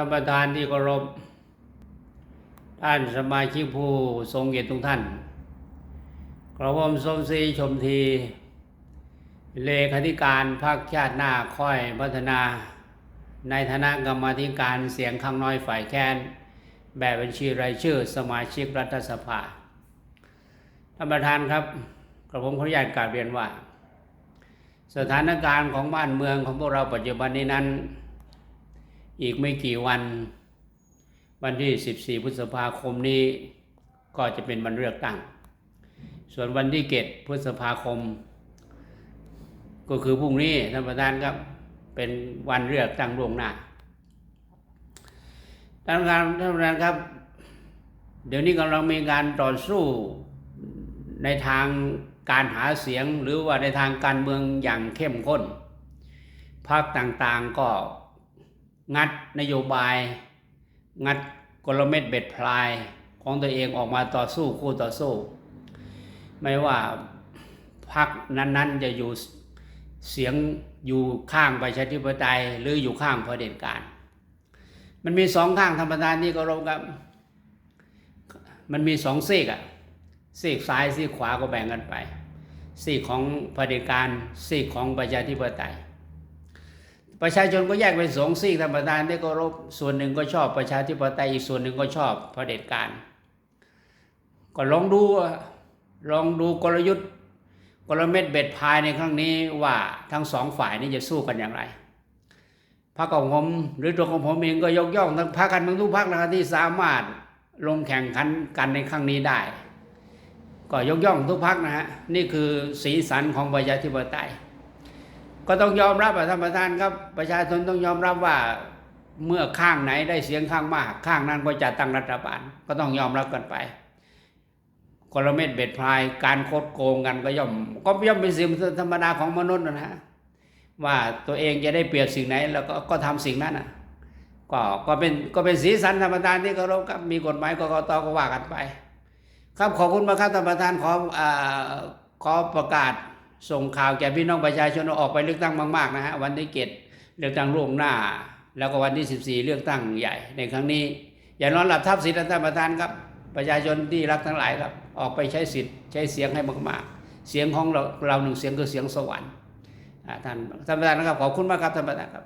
ท่านประธานที่เคารพ ท่านสมาชิกผู้ทรงเกียรติทุกท่านกระผมสมศรีชมที เลขาธิการพรรคชาติหน้าค่อยพัฒนา ในฐานะกรรมธิการเสียงข้างน้อยฝ่ายแค้นแบบบัญชีรายชื่อสมาชิกรัฐสภา ท่านประธานครับกระผมขออนุญาตกราบเรียนว่า สถานการณ์ของบ้านเมืองของพวกเราปัจจุบันนี้นั้น อีกไม่กี่วัน วันที่ 14 พฤษภาคมนี้ก็จะเป็นวันเลือกตั้ง ส่วนวันที่เกตพฤษภาคม ก็คือพรุ่งนี้ท่านประธานครับเป็นวันเลือกตั้งล่วงหน้าท่านประธานท่านประธานครับ เดี๋ยวนี้กำลังมีการต่อสู้ในทางการหาเสียงหรือว่าในทางการเมืองอย่างเข้มข้นพรรคต่างๆก็ งัดนโยบาย งัดกลเม็ดเบ็ดพลายของตัวเองออกมาต่อสู้คู่ต่อสู้ ไม่ว่าพรรคนั้นๆจะอยู่เสียงอยู่ข้างประชาธิปไตยหรืออยู่ข้างเผด็จการ มันมีสองข้างธรรมดานี่ก็รบครับมันมีสองซีกอะซีกซ้ายซีกขวาก็แบ่งกันไปซีกของเผด็จการซีกของประชาธิปไตย ประชาชนก็แยกเป็นสองซีกธรรมดาที่ก็รบส่วนหนึ่งก็ชอบประชาธิปไตยอีกส่วนหนึ่งก็ชอบเผด็จการ ก็ลองดูลองดูกลยุทธ์กลเม็ดเบ็ดพายในครั้งนี้ว่าทั้งสองฝ่ายนี้จะสู้กันอย่างไรพรรคของผมหรือตัวของผมเองก็ยกย่องทั้งพรรคการเมืองทุกพรรคนะครับที่สามารถลงแข่งขันกันในครั้งนี้ได้ ก็ยกย่องทุกพักนะฮะนี่คือสีสันของประชาธิปไตย ก็ต้องยอมรับอะท่านประธานครับ ประชาชนต้องยอมรับว่าเมื่อข้างไหนได้เสียงข้างมาก ข้างนั้นก็จะตั้งรัฐบาล ก็ต้องยอมรับกันไปกลเม็ดเบ็ดพลายการโคดโกงกันก็ย่อม ก็ย่อมเป็นสิ่งธรรมดาของมนุษย์นะฮะว่าตัวเองจะได้เปรียบสิ่งไหน แล้วก็ก็ทำสิ่งนั้นอะก็ก็เป็นก็เป็นสีสันธรรมดาที่เคารพครับมีกฎหมายกกตก็ว่ากันไป ครับขอบคุณมากครับท่านประธานขออ่าขอประกาศ ส่งข่าวแก่พี่น้องประชาชนออกไปเลือกตั้งมากๆนะฮะวันที่เกตเลือกตั้งล่วงหน้า แล้วก็วันที่ 14 เลือกตั้งใหญ่ในครั้งนี้ อย่านอนหลับทับสิทธิ์ท่านประธานครับ ประชาชนที่รักทั้งหลายครับ ออกไปใช้สิทธิ์ใช้เสียงให้มากๆ เสียงของเราเราหนึ่งเสียงคือเสียงสวรรค์ท่านท่านประธานนะครับขอบคุณมากครับท่านประธานครับ